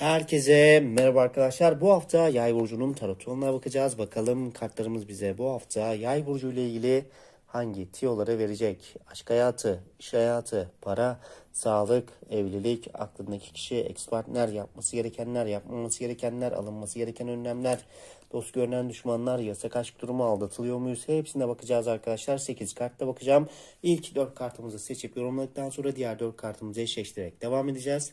Herkese merhaba arkadaşlar. Bu hafta Yay burcunun tarot yoluna bakacağız. Bakalım kartlarımız bize bu hafta Yay burcu ile ilgili hangi tiyoları verecek? Aşk hayatı, iş hayatı, para, sağlık, evlilik, aklındaki kişi, ex partner, yapması gerekenler, yapmaması gerekenler, alınması gereken önlemler, dost görünen düşmanlar, yasak aşk durumu, aldatılıyor muyuz? Hepsine bakacağız arkadaşlar. 8 kartta bakacağım. İlk 4 kartımızı seçip yorumladıktan sonra diğer 4 kartımızı eşleştirerek devam edeceğiz.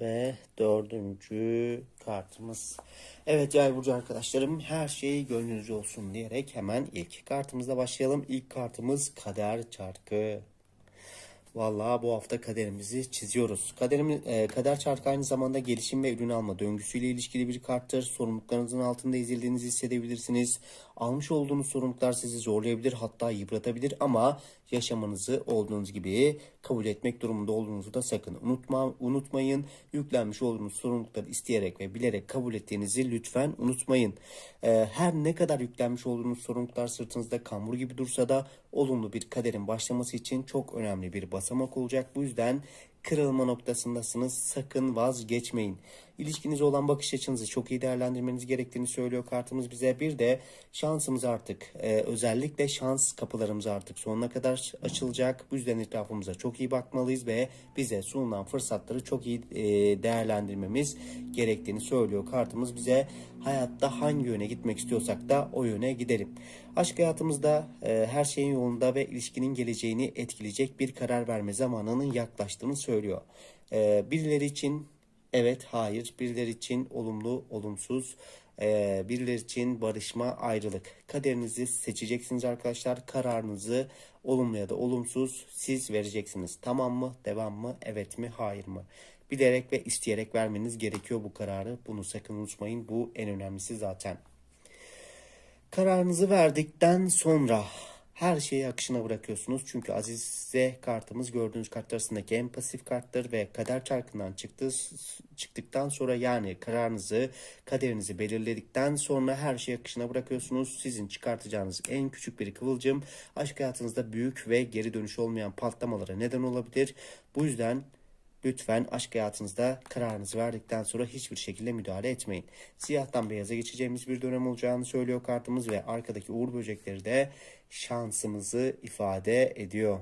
ve dördüncü kartımız. Evet yay burcu arkadaşlarım her şey gönlünüzce olsun diyerek hemen ilk kartımızla başlayalım. İlk kartımız kader çarkı. Vallahi bu hafta kaderimizi çiziyoruz. Kaderim, e, kader çarkı aynı zamanda gelişim ve ürün alma döngüsüyle ilişkili bir karttır. Sorumluluklarınızın altında ezildiğinizi hissedebilirsiniz. Almış olduğunuz sorumluluklar sizi zorlayabilir hatta yıpratabilir ama yaşamanızı olduğunuz gibi kabul etmek durumunda olduğunuzu da sakın unutma, unutmayın. Yüklenmiş olduğunuz sorumlulukları isteyerek ve bilerek kabul ettiğinizi lütfen unutmayın. E, her ne kadar yüklenmiş olduğunuz sorumluluklar sırtınızda kambur gibi dursa da olumlu bir kaderin başlaması için çok önemli bir basamak olacak. Bu yüzden kırılma noktasındasınız. Sakın vazgeçmeyin. İlişkinize olan bakış açınızı çok iyi değerlendirmeniz gerektiğini söylüyor kartımız bize. Bir de şansımız artık e, özellikle şans kapılarımız artık sonuna kadar açılacak. Bu yüzden etrafımıza çok iyi bakmalıyız ve bize sunulan fırsatları çok iyi e, değerlendirmemiz gerektiğini söylüyor kartımız bize. Hayatta hangi yöne gitmek istiyorsak da o yöne gidelim. Aşk hayatımızda e, her şeyin yolunda ve ilişkinin geleceğini etkileyecek bir karar verme zamanının yaklaştığını söylüyor. E, birileri için evet, hayır, birileri için olumlu, olumsuz, e, birileri için barışma, ayrılık. Kaderinizi seçeceksiniz arkadaşlar. Kararınızı olumlu ya da olumsuz siz vereceksiniz. Tamam mı, devam mı, evet mi, hayır mı? Bilerek ve isteyerek vermeniz gerekiyor bu kararı. Bunu sakın unutmayın. Bu en önemlisi zaten. Kararınızı verdikten sonra her şeyi akışına bırakıyorsunuz. Çünkü Azize kartımız gördüğünüz kartlar arasındaki en pasif karttır ve kader çarkından çıktı, çıktıktan sonra yani kararınızı, kaderinizi belirledikten sonra her şeyi akışına bırakıyorsunuz. Sizin çıkartacağınız en küçük bir kıvılcım aşk hayatınızda büyük ve geri dönüş olmayan patlamalara neden olabilir. Bu yüzden Lütfen aşk hayatınızda kararınızı verdikten sonra hiçbir şekilde müdahale etmeyin. Siyahtan beyaza geçeceğimiz bir dönem olacağını söylüyor kartımız ve arkadaki uğur böcekleri de şansımızı ifade ediyor.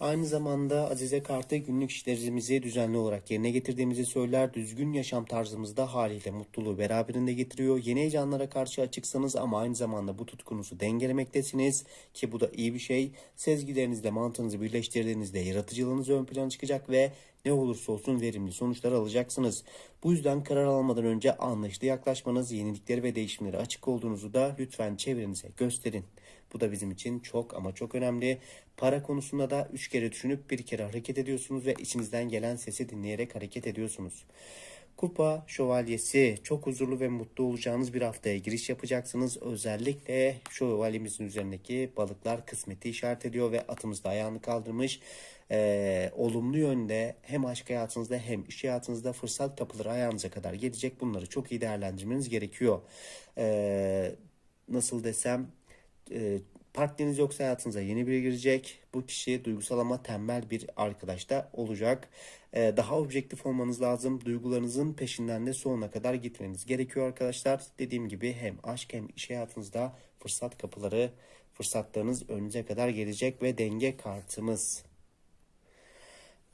Aynı zamanda Azize kartı günlük işlerimizi düzenli olarak yerine getirdiğimizi söyler. Düzgün yaşam tarzımızda haliyle mutluluğu beraberinde getiriyor. Yeni heyecanlara karşı açıksanız ama aynı zamanda bu tutkunuzu dengelemektesin ki bu da iyi bir şey. Sezgilerinizle mantığınızı birleştirdiğinizde yaratıcılığınız ön plana çıkacak ve ne olursa olsun verimli sonuçlar alacaksınız. Bu yüzden karar almadan önce anlayışlı yaklaşmanız, yenilikleri ve değişimlere açık olduğunuzu da lütfen çevrenize gösterin. Bu da bizim için çok ama çok önemli. Para konusunda da üç kere düşünüp bir kere hareket ediyorsunuz ve içinizden gelen sesi dinleyerek hareket ediyorsunuz. Kupa şövalyesi çok huzurlu ve mutlu olacağınız bir haftaya giriş yapacaksınız. Özellikle şövalyemizin üzerindeki balıklar kısmeti işaret ediyor ve atımız da ayağını kaldırmış. Ee, olumlu yönde hem aşk hayatınızda hem iş hayatınızda fırsat kapıları ayağınıza kadar gelecek. Bunları çok iyi değerlendirmeniz gerekiyor. Ee, nasıl desem e, partneriniz yoksa hayatınıza yeni biri girecek. Bu kişi duygusal ama tembel bir arkadaş da olacak. E, daha objektif olmanız lazım. Duygularınızın peşinden de sonuna kadar gitmeniz gerekiyor arkadaşlar. Dediğim gibi hem aşk hem iş hayatınızda fırsat kapıları, fırsatlarınız önünüze kadar gelecek ve denge kartımız.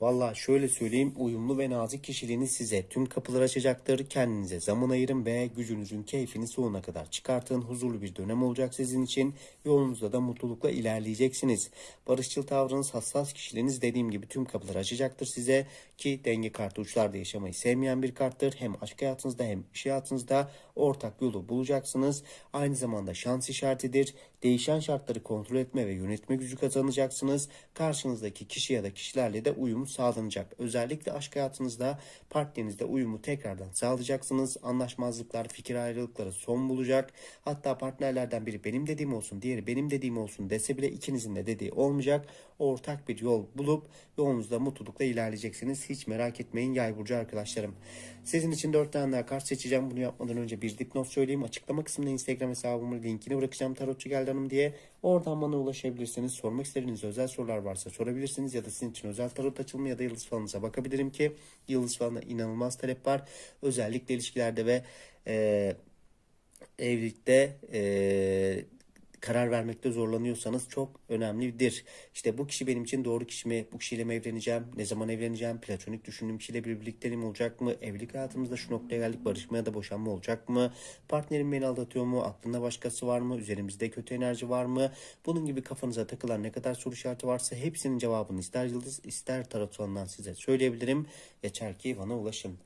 Valla şöyle söyleyeyim uyumlu ve nazik kişiliğiniz size tüm kapıları açacaktır. Kendinize zaman ayırın ve gücünüzün keyfini sonuna kadar çıkartın. Huzurlu bir dönem olacak sizin için. Yolunuzda da mutlulukla ilerleyeceksiniz. Barışçıl tavrınız, hassas kişiliğiniz dediğim gibi tüm kapıları açacaktır size. Ki denge kartı uçlarda yaşamayı sevmeyen bir karttır. Hem aşk hayatınızda hem iş hayatınızda ortak yolu bulacaksınız. Aynı zamanda şans işaretidir. Değişen şartları kontrol etme ve yönetme gücü kazanacaksınız. Karşınızdaki kişi ya da kişilerle de uyumu uyum sağlanacak. Özellikle aşk hayatınızda partnerinizle uyumu tekrardan sağlayacaksınız. Anlaşmazlıklar, fikir ayrılıkları son bulacak. Hatta partnerlerden biri benim dediğim olsun, diğeri benim dediğim olsun dese bile ikinizin de dediği olmayacak. Ortak bir yol bulup yolunuzda mutlulukla ilerleyeceksiniz. Hiç merak etmeyin yay burcu arkadaşlarım. Sizin için 4 tane daha kart seçeceğim. Bunu yapmadan önce bir dipnot söyleyeyim. Açıklama kısmında Instagram hesabımın linkini bırakacağım Tarotçu Geldi Hanım diye. Oradan bana ulaşabilirsiniz. Sormak istediğiniz özel sorular varsa sorabilirsiniz. Ya da sizin için özel tarot açılımı ya da yıldız falınıza bakabilirim ki yıldız falına inanılmaz talep var. Özellikle ilişkilerde ve e, evlilikte e, karar vermekte zorlanıyorsanız çok önemlidir. İşte bu kişi benim için doğru kişi mi? Bu kişiyle mi evleneceğim? Ne zaman evleneceğim? Platonik düşündüğüm kişiyle bir birlikteliğim olacak mı? Evlilik hayatımızda şu noktaya geldik barışma ya da boşanma olacak mı? Partnerim beni aldatıyor mu? Aklında başkası var mı? Üzerimizde kötü enerji var mı? Bunun gibi kafanıza takılan ne kadar soru işareti varsa hepsinin cevabını ister yıldız ister tarot falından size söyleyebilirim. Yeter ki bana ulaşın.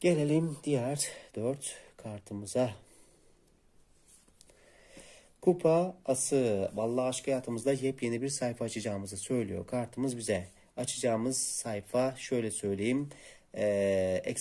Gelelim diğer dört kartımıza. Kupa ası. Vallahi aşk hayatımızda yepyeni bir sayfa açacağımızı söylüyor. Kartımız bize. Açacağımız sayfa şöyle söyleyeyim. Ee,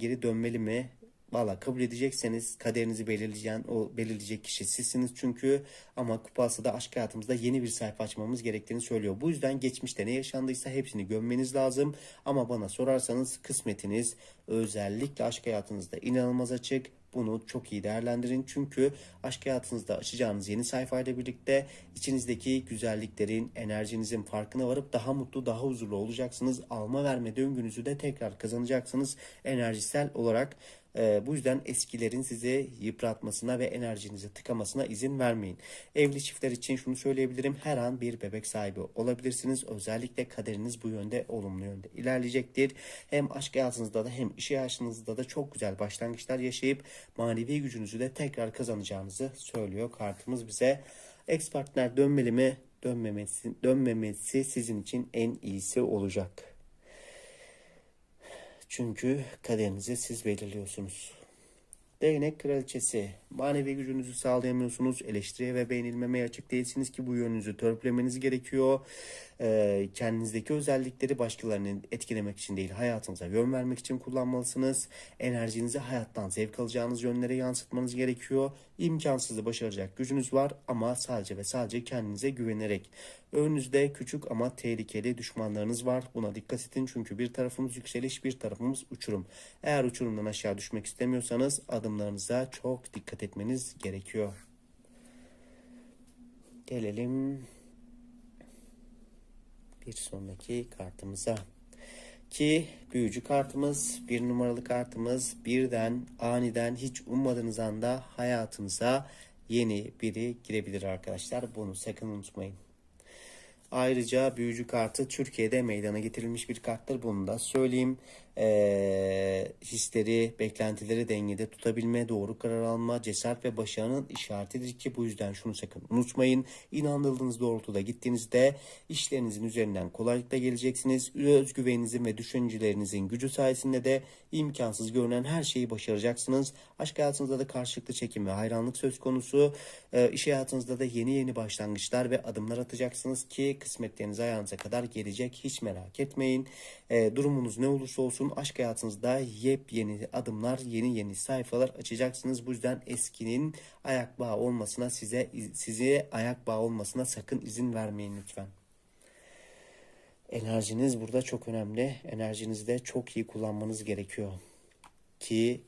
geri dönmeli mi? Valla kabul edecekseniz kaderinizi belirleyen o belirleyecek kişi sizsiniz çünkü ama kupası da aşk hayatımızda yeni bir sayfa açmamız gerektiğini söylüyor. Bu yüzden geçmişte ne yaşandıysa hepsini gömmeniz lazım ama bana sorarsanız kısmetiniz özellikle aşk hayatınızda inanılmaz açık. Bunu çok iyi değerlendirin çünkü aşk hayatınızda açacağınız yeni sayfayla birlikte içinizdeki güzelliklerin, enerjinizin farkına varıp daha mutlu, daha huzurlu olacaksınız. Alma verme döngünüzü de tekrar kazanacaksınız enerjisel olarak. Ee, bu yüzden eskilerin sizi yıpratmasına ve enerjinizi tıkamasına izin vermeyin. Evli çiftler için şunu söyleyebilirim. Her an bir bebek sahibi olabilirsiniz. Özellikle kaderiniz bu yönde olumlu yönde ilerleyecektir. Hem aşk hayatınızda da hem iş hayatınızda da çok güzel başlangıçlar yaşayıp manevi gücünüzü de tekrar kazanacağınızı söylüyor kartımız bize. Ex partner dönmeli mi? Dönmemesi, dönmemesi sizin için en iyisi olacak. Çünkü kaderinizi siz belirliyorsunuz. Değnek kraliçesi. Manevi gücünüzü sağlayamıyorsunuz. Eleştiriye ve beğenilmemeye açık değilsiniz ki bu yönünüzü törpülemeniz gerekiyor. Ee, kendinizdeki özellikleri başkalarını etkilemek için değil, hayatınıza yön vermek için kullanmalısınız. Enerjinizi hayattan zevk alacağınız yönlere yansıtmanız gerekiyor. İmkansızı başaracak gücünüz var ama sadece ve sadece kendinize güvenerek. Önünüzde küçük ama tehlikeli düşmanlarınız var. Buna dikkat edin çünkü bir tarafımız yükseliş, bir tarafımız uçurum. Eğer uçurumdan aşağı düşmek istemiyorsanız adımlarınıza çok dikkat etmeniz gerekiyor. Gelelim bir sonraki kartımıza. Ki büyücü kartımız, bir numaralı kartımız birden aniden hiç ummadığınız anda hayatınıza yeni biri girebilir arkadaşlar. Bunu sakın unutmayın. Ayrıca büyücü kartı Türkiye'de meydana getirilmiş bir karttır. Bunu da söyleyeyim. Ee, hisleri, beklentileri dengede tutabilme, doğru karar alma, cesaret ve başarının işaretidir ki bu yüzden şunu sakın unutmayın. İnandığınız doğrultuda gittiğinizde işlerinizin üzerinden kolaylıkla geleceksiniz. Özgüveninizin ve düşüncelerinizin gücü sayesinde de imkansız görünen her şeyi başaracaksınız. Aşk hayatınızda da karşılıklı çekim ve hayranlık söz konusu. Ee, iş hayatınızda da yeni yeni başlangıçlar ve adımlar atacaksınız ki kısmetleriniz ayağınıza kadar gelecek. Hiç merak etmeyin. Ee, durumunuz ne olursa olsun aşk hayatınızda yepyeni adımlar, yeni yeni sayfalar açacaksınız. Bu yüzden eskinin ayak bağı olmasına size size ayak bağı olmasına sakın izin vermeyin lütfen. Enerjiniz burada çok önemli. Enerjinizi de çok iyi kullanmanız gerekiyor. Ki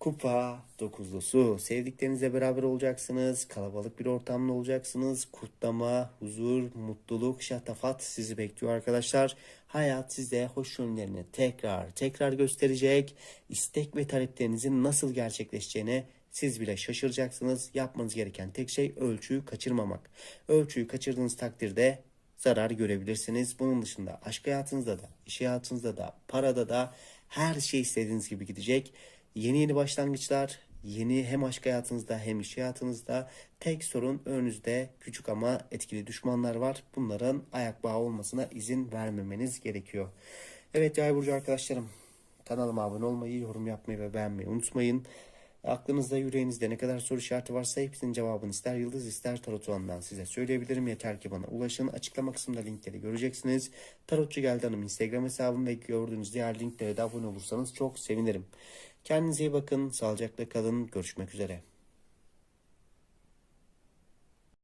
Kupa dokuzlusu. Sevdiklerinizle beraber olacaksınız. Kalabalık bir ortamda olacaksınız. Kutlama, huzur, mutluluk, şatafat sizi bekliyor arkadaşlar. Hayat size hoş yönlerini tekrar tekrar gösterecek. İstek ve taleplerinizin nasıl gerçekleşeceğine siz bile şaşıracaksınız. Yapmanız gereken tek şey ölçüyü kaçırmamak. Ölçüyü kaçırdığınız takdirde zarar görebilirsiniz. Bunun dışında aşk hayatınızda da, iş hayatınızda da, parada da her şey istediğiniz gibi gidecek. Yeni yeni başlangıçlar, yeni hem aşk hayatınızda hem iş hayatınızda tek sorun önünüzde küçük ama etkili düşmanlar var. Bunların ayak bağı olmasına izin vermemeniz gerekiyor. Evet Yay Burcu arkadaşlarım kanalıma abone olmayı, yorum yapmayı ve beğenmeyi unutmayın. Aklınızda yüreğinizde ne kadar soru işareti varsa hepsinin cevabını ister yıldız ister tarot olandan size söyleyebilirim. Yeter ki bana ulaşın. Açıklama kısmında linkleri göreceksiniz. Tarotçu Geldi Hanım Instagram hesabım ve gördüğünüz diğer linklere de abone olursanız çok sevinirim. Kendinize iyi bakın. Sağlıcakla kalın. Görüşmek üzere.